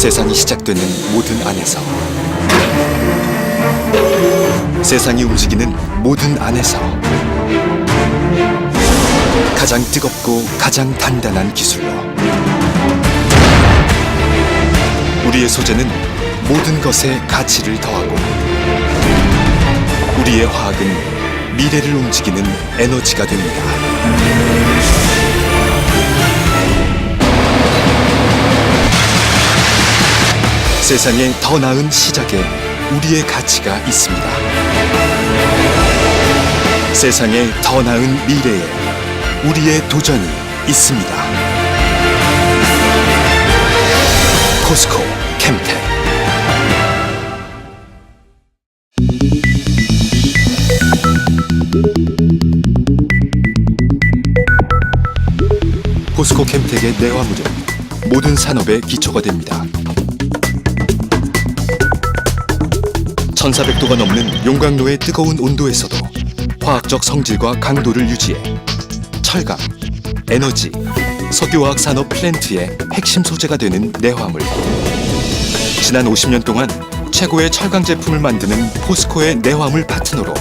세상이 시작되는 모든 안에서. 세상이 움직이는 모든 안에서. 가장 뜨겁고 가장 단단한 기술로. 우리의 소재는 모든 것에 가치를 더하고 우리의 화학은 미래를 움직이는 에너지가 됩니다. 세상에 더 나은 시작에 우리의 가치가 있습니다. 세상에 더 나은 미래에 우리의 도전이 있습니다. 포스코 캠텍 포스코 캠텍의 내화물은 모든 산업의 기초가 됩니다. 1400도가 넘는 용광로의 뜨거운 온도에서도 화학적 성질과 강도를 유지해 철강, 에너지, 석유화학 산업 플랜트의 핵심 소재가 되는 내화물. 지난 50년 동안 최고의 철강 제품을 만드는 포스코의 내화물 파트너로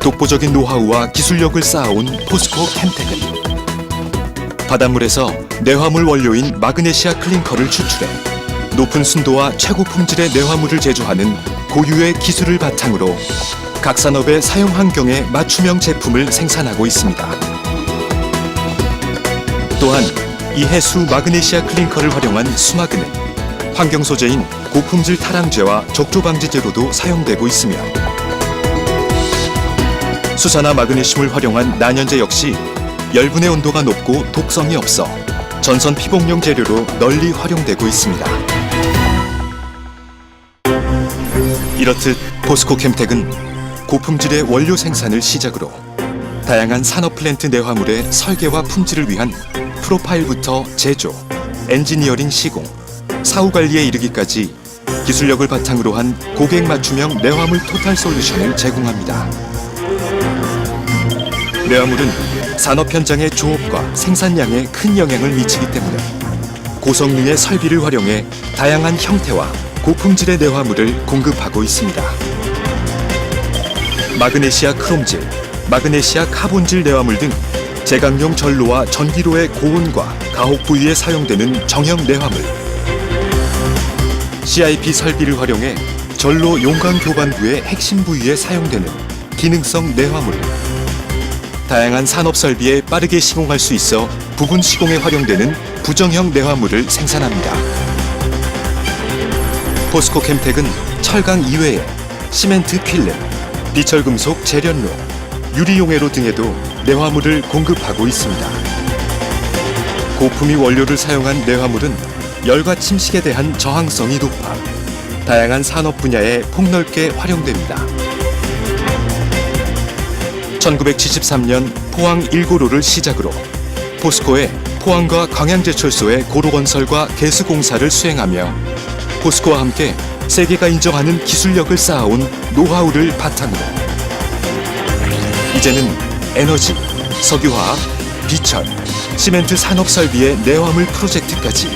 독보적인 노하우와 기술력을 쌓아온 포스코 캠텍은 바닷물에서 내화물 원료인 마그네시아 클링커를 추출해 높은 순도와 최고 품질의 내화물을 제조하는 고유의 기술을 바탕으로 각 산업의 사용 환경에 맞춤형 제품을 생산하고 있습니다. 또한 이 해수 마그네시아 클링커를 활용한 수마그는 환경 소재인 고품질 탈항제와 적조 방지제로도 사용되고 있으며 수산화 마그네슘을 활용한 난연제 역시 열분의 온도가 높고 독성이 없어 전선 피복용 재료로 널리 활용되고 있습니다. 이렇듯 포스코 캠텍은 고품질의 원료 생산을 시작으로 다양한 산업 플랜트 내화물의 설계와 품질을 위한 프로파일부터 제조, 엔지니어링 시공, 사후 관리에 이르기까지 기술력을 바탕으로 한 고객 맞춤형 내화물 토탈 솔루션을 제공합니다. 내화물은 산업 현장의 조업과 생산량에 큰 영향을 미치기 때문에 고성능의 설비를 활용해 다양한 형태와 고품질의 내화물을 공급하고 있습니다. 마그네시아 크롬질, 마그네시아 카본질 내화물 등 제강용 전로와 전기로의 고온과 가혹 부위에 사용되는 정형 내화물. CIP 설비를 활용해 전로 용광 교반부의 핵심 부위에 사용되는 기능성 내화물. 다양한 산업 설비에 빠르게 시공할 수 있어 부분 시공에 활용되는 부정형 내화물을 생산합니다. 포스코 캠텍은 철강 이외에 시멘트 필름, 비철금속 재련로, 유리용해로 등에도 내화물을 공급하고 있습니다. 고품위 원료를 사용한 내화물은 열과 침식에 대한 저항성이 높아 다양한 산업 분야에 폭넓게 활용됩니다. 1973년 포항 1고로를 시작으로 포스코의 포항과 광양제철소의 고로 건설과 개수 공사를 수행하며 포스코와 함께 세계가 인정하는 기술력을 쌓아온 노하우를 바탕으로 이제는 에너지, 석유화학, 비철, 시멘트 산업 설비의 내화물 프로젝트까지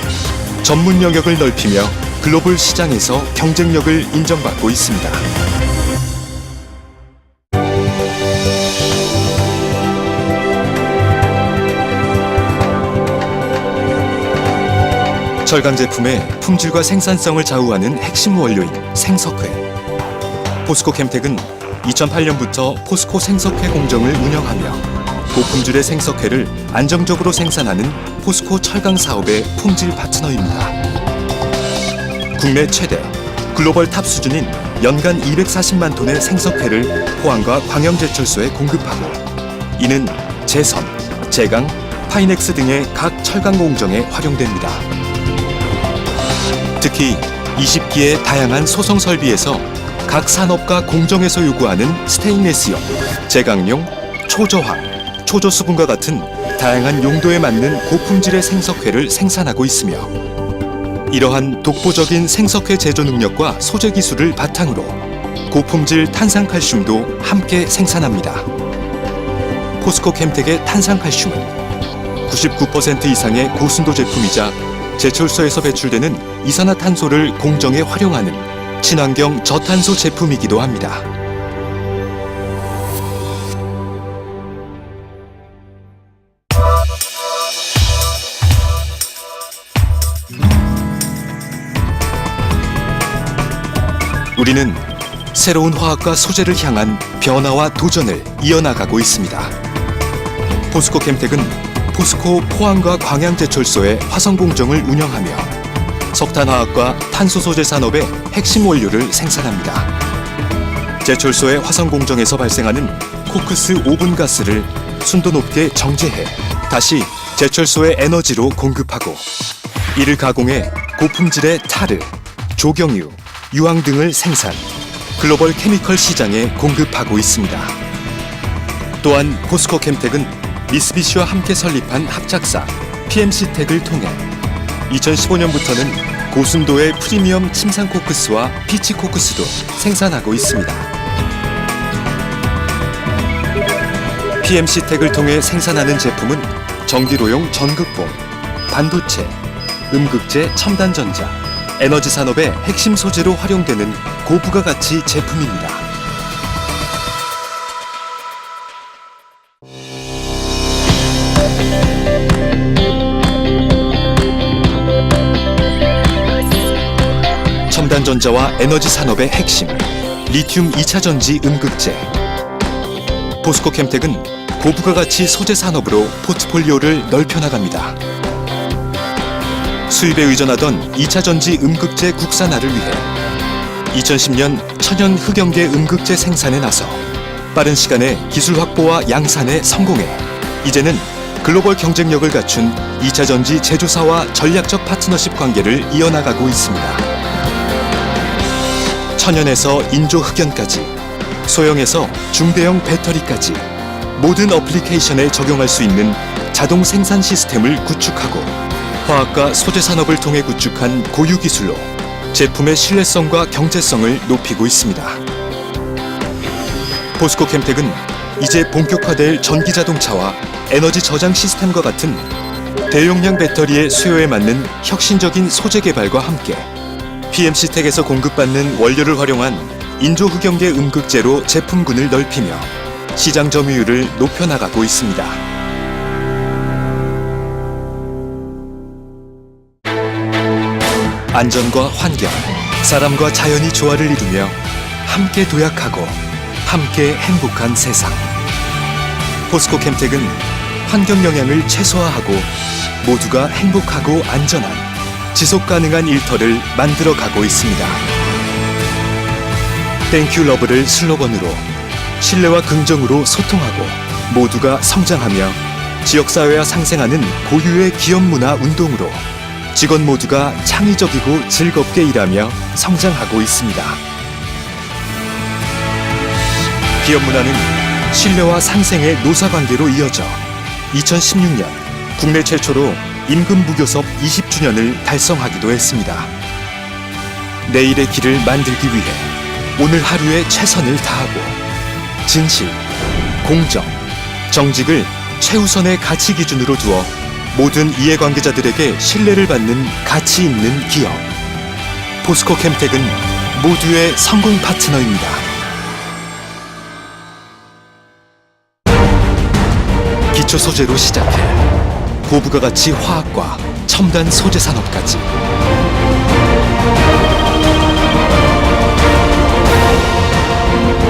전문 영역을 넓히며 글로벌 시장에서 경쟁력을 인정받고 있습니다. 철강 제품의 품질과 생산성을 좌우하는 핵심 원료인 생석회. 포스코 캠텍은 2008년부터 포스코 생석회 공정을 운영하며 고품질의 생석회를 안정적으로 생산하는 포스코 철강 사업의 품질 파트너입니다. 국내 최대, 글로벌 탑 수준인 연간 240만 톤의 생석회를 포항과 광양제철소에 공급하고 이는 제선, 제강, 파이넥스 등의 각 철강 공정에 활용됩니다. 특히 20기의 다양한 소성 설비에서 각 산업과 공정에서 요구하는 스테인레스용, 제강용, 초저항, 초저수분과 같은 다양한 용도에 맞는 고품질의 생석회를 생산하고 있으며 이러한 독보적인 생석회 제조 능력과 소재 기술을 바탕으로 고품질 탄산칼슘도 함께 생산합니다. 포스코 캠텍의 탄산칼슘은 99% 이상의 고순도 제품이자 제철소에서 배출되는 이산화탄소를 공정에 활용하는 친환경 저탄소 제품이기도 합니다. 우리는 새로운 화학과 소재를 향한 변화와 도전을 이어나가고 있습니다. 포스코 캠텍은 포스코 포항과 광양제철소의 화성 공정을 운영하며 석탄화학과 탄소 소재 산업의 핵심 원료를 생산합니다. 제철소의 화성 공정에서 발생하는 코크스 오븐 가스를 순도 높게 정제해 다시 제철소의 에너지로 공급하고 이를 가공해 고품질의 타르, 조경유, 유황 등을 생산, 글로벌 케미컬 시장에 공급하고 있습니다. 또한 포스코 캠텍은 미쓰비시와 함께 설립한 합작사 PMC텍을 통해 2015년부터는 고순도의 프리미엄 침상 코크스와 피치 코크스도 생산하고 있습니다. PMC텍을 통해 생산하는 제품은 전기로용 전극봉, 반도체, 음극재 첨단전자, 에너지 산업의 핵심 소재로 활용되는 고부가 가치 제품입니다. 전자와 에너지 산업의 핵심 리튬 2차 전지 음극재 포스코 캠텍은 고부가 가치 소재 산업으로 포트폴리오를 넓혀 나갑니다. 수입에 의존하던 2차 전지 음극재 국산화를 위해 2010년 천연 흑연계 음극재 생산에 나서 빠른 시간에 기술 확보와 양산에 성공해 이제는 글로벌 경쟁력을 갖춘 2차 전지 제조사와 전략적 파트너십 관계를 이어나가고 있습니다. 천연에서 인조 흑연까지 소형에서 중대형 배터리까지 모든 어플리케이션에 적용할 수 있는 자동 생산 시스템을 구축하고 화학과 소재 산업을 통해 구축한 고유 기술로 제품의 신뢰성과 경제성을 높이고 있습니다. 포스코 캠텍은 이제 본격화될 전기 자동차와 에너지 저장 시스템과 같은 대용량 배터리의 수요에 맞는 혁신적인 소재 개발과 함께 PMC텍에서 공급받는 원료를 활용한 인조 흑연계 음극재로 제품군을 넓히며 시장 점유율을 높여 나가고 있습니다. 안전과 환경, 사람과 자연이 조화를 이루며 함께 도약하고 함께 행복한 세상. 포스코 캠텍은 환경 영향을 최소화하고 모두가 행복하고 안전한 지속 가능한 일터를 만들어 가고 있습니다. 땡큐 러브를 슬로건으로 신뢰와 긍정으로 소통하고 모두가 성장하며 지역사회와 상생하는 고유의 기업 문화 운동으로 직원 모두가 창의적이고 즐겁게 일하며 성장하고 있습니다. 기업 문화는 신뢰와 상생의 노사관계로 이어져 2016년 국내 최초로 임금 무교섭 20주년을 달성하기도 했습니다. 내일의 길을 만들기 위해 오늘 하루에 최선을 다하고 진실, 공정, 정직을 최우선의 가치 기준으로 두어 모든 이해관계자들에게 신뢰를 받는 가치 있는 기업. 포스코 캠텍은 모두의 성공 파트너입니다. 기초 소재로 시작해 고부가 가치 화학과 첨단 소재 산업까지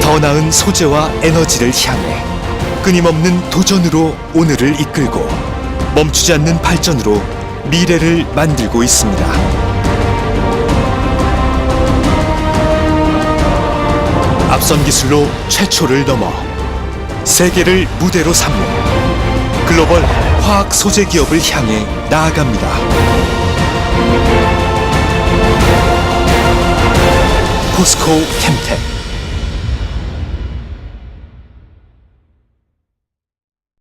더 나은 소재와 에너지를 향해 끊임없는 도전으로 오늘을 이끌고 멈추지 않는 발전으로 미래를 만들고 있습니다. 앞선 기술로 최초를 넘어 세계를 무대로 삼는 글로벌 화학 소재 기업을 향해 나아갑니다. 포스코 캠텍